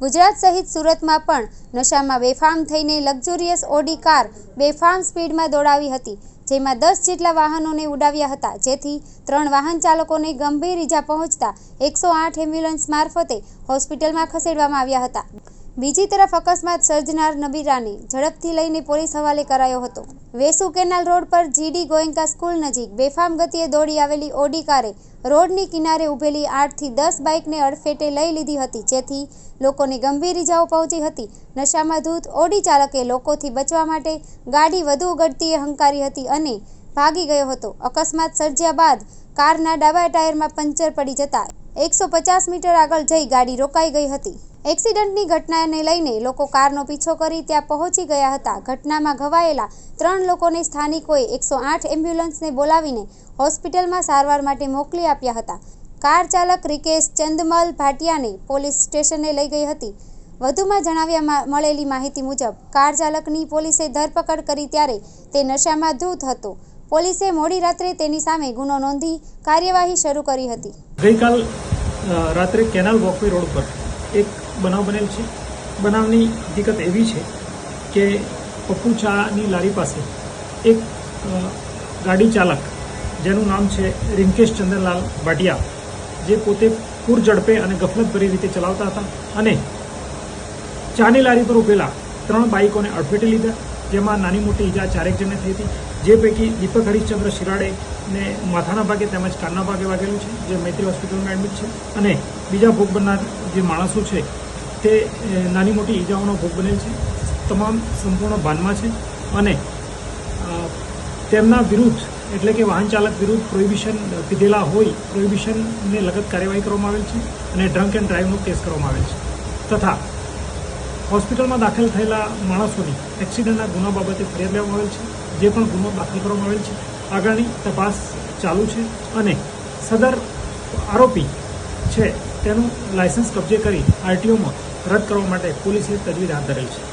ગુજરાત સહિત સુરતમાં પણ નશામાં બેફામ થઈને લક્ઝુરિયસ ઓડી કાર બેફામ સ્પીડમાં દોડાવી હતી, જેમાં દસ જેટલા વાહનોને ઉડાવ્યા હતા, જેથી ત્રણ વાહન ચાલકોને ગંભીર ઈજા પહોંચતા એકસો આઠ એમ્બ્યુલન્સ મારફતે હોસ્પિટલમાં ખસેડવામાં આવ્યા હતા. બીજી તરફ અકસ્માત સર્જનાર નબીરાને ઝડપથી લઈને પોલીસ હવાલે કરાયો હતો. વેસુ કેનાલ રોડ પર જીડી ગોયંકા સ્કૂલ નજીક બેફામ ગતિએ દોડી આવેલી ઓડી કારે રોડની કિનારે ઊભેલી આઠથી દસ બાઇકને અડફેટે લઈ લીધી હતી, જેથી લોકોને ગંભીર ઇજાઓ પહોંચી હતી. નશામાં ધૂત ઓડી ચાલકે લોકોથી બચવા માટે ગાડી વધુ ગતિએ હંકારી હતી અને ભાગી ગયો હતો. અકસ્માત સર્જ્યા બાદ કારના ડાબા ટાયરમાં પંચર પડી જતા એકસો પચાસ મીટર આગળ જઈ ગાડી રોકાઈ ગઈ હતી. એક્સિડન્ટની ઘટનાને લઈને લોકો કારનો પીછો કરી ત્યાં પહોંચી ગયા હતા. ઘટનામાં ઘવાયેલા ત્રણ લોકોને સ્થાનિકોએ એકસો આઠ એમ્બ્યુલન્સને બોલાવીને હોસ્પિટલમાં સારવાર માટે મોકલી આપ્યા હતા. કાર ચાલક રિકેશ ચંદમલ ભાટિયાને પોલીસ સ્ટેશને લઈ ગઈ હતી. વધુમાં જણાવ્યા મળેલી માહિતી મુજબ, કાર ચાલકની પોલીસે ધરપકડ કરી ત્યારે તે નશામાં ધૂત હતો. પોલીસે મોડી રાત્રે તેની સામે ગુનો નોંધી કાર્યવાહી શરૂ કરી હતી. ગઈકાલ રાત્રે કેનાલ વોકવે રોડ પર એક બનાવ બનેલ છે. બનાવની હકીકત એવી છે કે પપ્પુ ચાની લારી પાસે એક ગાડી ચાલક, જેનું નામ છે રિંકેશ ચંદ્રલાલ ભાટિયા, જે પોતે પૂર ઝડપે અને ગફલતભરી રીતે ચલાવતા હતા અને ચાની લારી પર ઉભેલા ત્રણ બાઇકોને અડફેટે લીધા. જેમાં નાની મોટી ઈજા ચારેક જણને થઈ હતી. જે પૈકી દીપક હરીશચંદ્ર શિરાડે ને માથાના ભાગે તેમજ કાનના ભાગે વાગેલું છે, જે મૈત્રી હોસ્પિટલમાં એડમિટ છે. અને બીજા ભોગ બનનાર જે માણસો છે, તે નાની મોટી ઈજાઓનો ભોગ બનેલ છે. તમામ સંપૂર્ણ ભાનમાં છે. અને તેમના વિરુદ્ધ, એટલે કે વાહન ચાલક વિરુદ્ધ પ્રોહિબિશન પીધેલા હોય પ્રોહિબિશનને લગત કાર્યવાહી કરવામાં આવેલ છે અને ડ્રંક એન્ડ ડ્રાઈવનો કેસ કરવામાં આવેલ છે. તથા હોસ્પિટલમાં દાખલ થયેલા માણસોની એક્સિડન્ટના ગુના બાબતે ફરિયાદ લેવામાં આવેલ છે. જે પણ ગુનો દાખલ કરવામાં આવેલ છે. આગળની તપાસ ચાલુ છે અને સદર આરોપી છે તેનું લાયસન્સ કબજે કરી આરટીઓમાં રદ કરવા માટે પોલીસે તજવીજ હાથ ધરેલ છે.